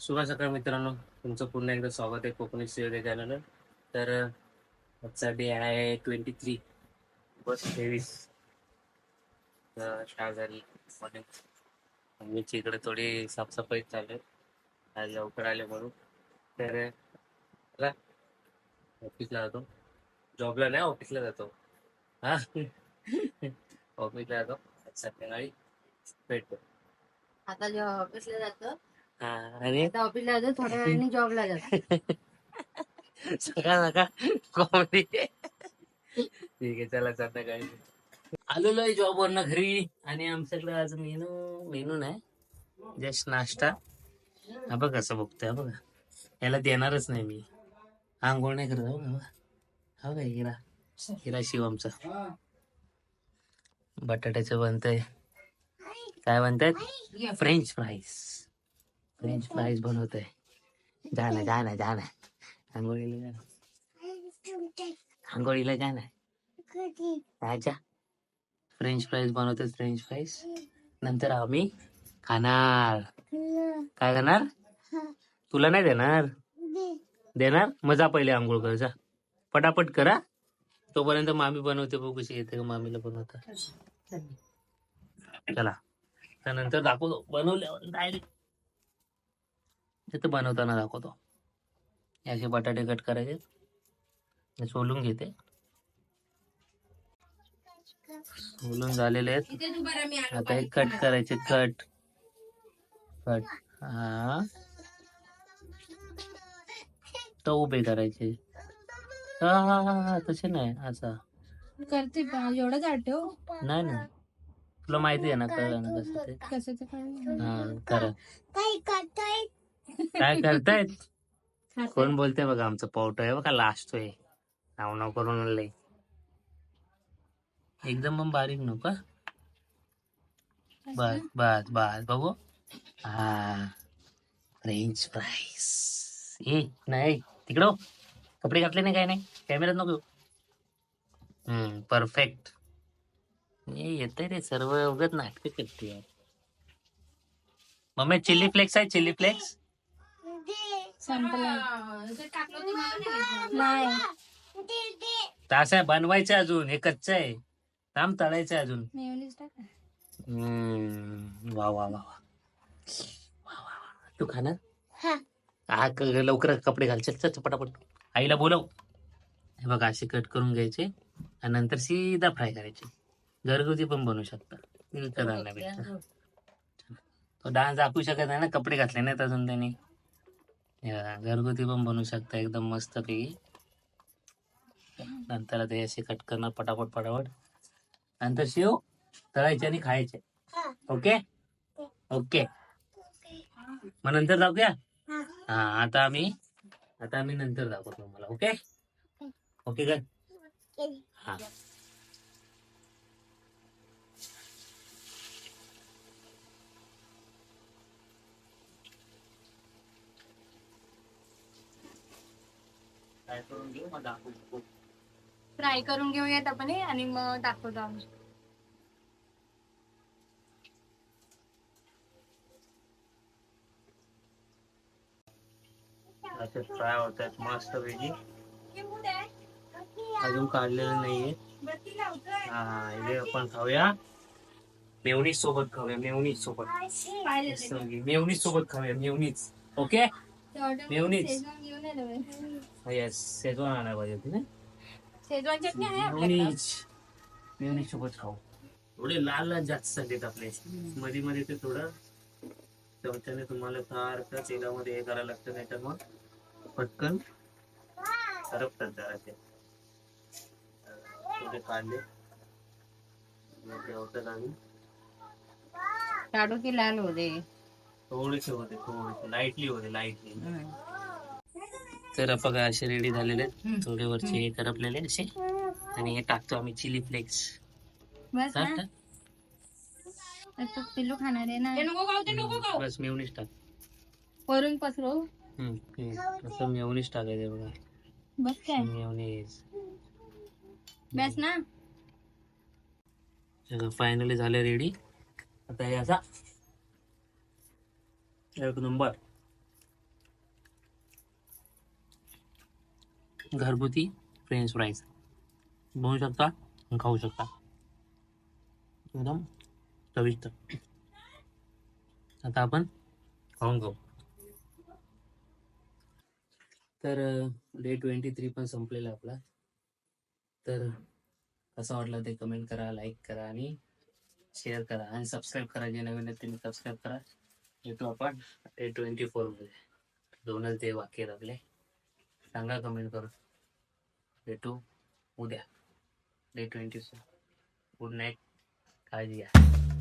शुभ सकाळ मित्रांनो. तुमचं पुन्हा एकदा स्वागत आहे कोकणी सिरियल चॅनल तर आजचा डे आहे ट्वेंटी थ्री बस तेवीस. स्टार्ट झाली मॉर्निंग आमची इकडे थोडी साफसफाई चालू आहे. आज लवकर आले म्हणून. तर चला ऑफिसला जातो. जॉबला नाही ऑफिसला जातो. हा? ऑफिसला जातो. संध्याकाळी भेटतो. आता जेव्हा ऑफिसला जातो आणि? आता ऑफिसला जातो थोड्या वेळाने जॉबला जातो सकाळ सकाळ कॉमेडी ठीक आहे चला संध्याकाळी. आलेलो आहे जॉब वरनं घरी आणि आमच्याकडे आज मेनू मेनू नाही. जस्ट नाश्ता. हा बघ कसं बघतोय बघा. याला देणारच नाही मी. आंघोळ नाही करत हा बघा हा बघा. हिरा. हिरा शिव आमचा. बटाट्याचं बनतंय. काय बनतायत फ्रेंच फ्राईज फ्रेंच फ्राईज बनवत आहे जा ना जा ना जा ना. आंघोळीला जा ना. आंघोळीला जा ना. राजा फ्रेंच फ्राईज बनवते फ्रेंच फ्राईज नंतर आम्ही खाणार. काय खाणार? तुला नाही देणार? देणार? मजा पहिले आंघोळ कर जा. पटापट करा. तोपर्यंत मामी बनवते बघू कशी येते का मामीला बनवता. चला. त्यानंतर दाखवतो. बनवल्यावर डायरेक्ट तिथं बनवताना दाखवतो. असे बटाटे कट करायचे. हे सोलून घेते. सोलून झालेले आहेत. आता हे कट करायचे. कट. कट. हा. तो उभे करायचे. हा हा हा हा तसे नाही. असा. करते एवढंच आठव नाही ना तुला माहिती आहे ना कळलं ना कसं ते. कसं ते कळलं. हा करा. काय करतायत. कोण बोलते बघा आमचं पावटो आहे बघा लास्ट आहे. नाव नाव करून लय एकदम मग बारीक नको? बस बस बस बघू. हा. फ्रेंच फ्राईस ए नाही तिकडं हो. कपडे घातले नाही काय नाही? कॅमेऱ्यात नको. हम्म परफेक्ट ये येतंय रे सर्व. उगत नाटक करते. मम्मी चिल्ली फ्लेक्स आहे चिल्ली फ्लेक्स तास आहे बनवायचं अजून हे कच्चं आहे. थांब तळायचं आहे अजून वा वा वा वा. वा, वा, वा. तू खाणार हा. क- लवकर कपडे घाल. चल चल पटापट. आईला बोलव. हे बघा असे कट करून घ्यायचे आणि नंतर सीधा फ्राय करायचे. घरगुती पण बनवू शकता. आणण्यापेक्षा तो डान्स दाखवू शकत नाही ना कपडे घातले नाहीत अजून त्यांनी. हे बघा, घरगुती पण बनवू शकता एकदम मस्त पैकी नंतर ते असे कट करणार पटापट पटापट. नंतर शिव तळायचे आणि खायचे. ओके? ओके. मग नंतर दाखवूया हा आता आम्ही आता आम्ही नंतर दाखवतो तुम्हाला ओके? ओके का हा. काय करून घेऊ मग फ्राय करून घेऊयात आपण हे आणि मग दाखवतो आम्ही. असे फ्राय होत आहेत मस्त पैकी. अजून काढलेलं नाहीये. हा हे आपण खाऊया. मेवणीच सोबत खाऊया मेवणीच सोबत मेवणीच सोबत खाऊया मेवणीच ओके? येस शेजवान आणायला पाहिजे होती ना? शेजवान चटणी आहे आपल्याकडे. मेवणीच. मेवणीच सोबत खाऊ. थोडे लाल लाल जास्त आपले. मध्ये मध्ये ते थोडं चमच्याने तुम्हाला सारखं तेलामध्ये हे करायला लागतं नाही तर मग पटकन सरपतात जरा ते. थोडे काढले काढू की लाल होते थोडेसे होते थोडेसे. लाईटली होते लाईटली तर बघा असे रेडी झालेले आहेत. थोडे वरचे हे करपलेले असे. आणि हे टाकतो आम्ही चिली फ्लेक्स बस ना. आता पिल्लू खाणार आहे ना. बस मेवणीच टाक. वरून पसरू. हम्म, हम्म. असं मेवणीच टाकायचं बघा. बस काय. बस ना. फायनली झाले रेडी आता हे असा एक नंबर. घरगुती फ्रेंच फ्राईज बनवू शकता खाऊ शकता. एकदम चविष्ट. आता आपण खाऊन खाऊ. तर डे ट्वेंटी थ्री पण संपलेला आपला. तर कसं वाटलं ते कमेंट करा लाईक करा आणि शेअर करा. आणि सबस्क्राईब करा जे नवीन आहेत त्यांनी सबस्क्राईब करा. येतो आपण. ए ट्वेंटी फोरमध्ये दोनच ते वाक्य आहेत आपले सांगा कमेंट करून. भेटू उद्या. Day twenty four good night काळजी घ्या.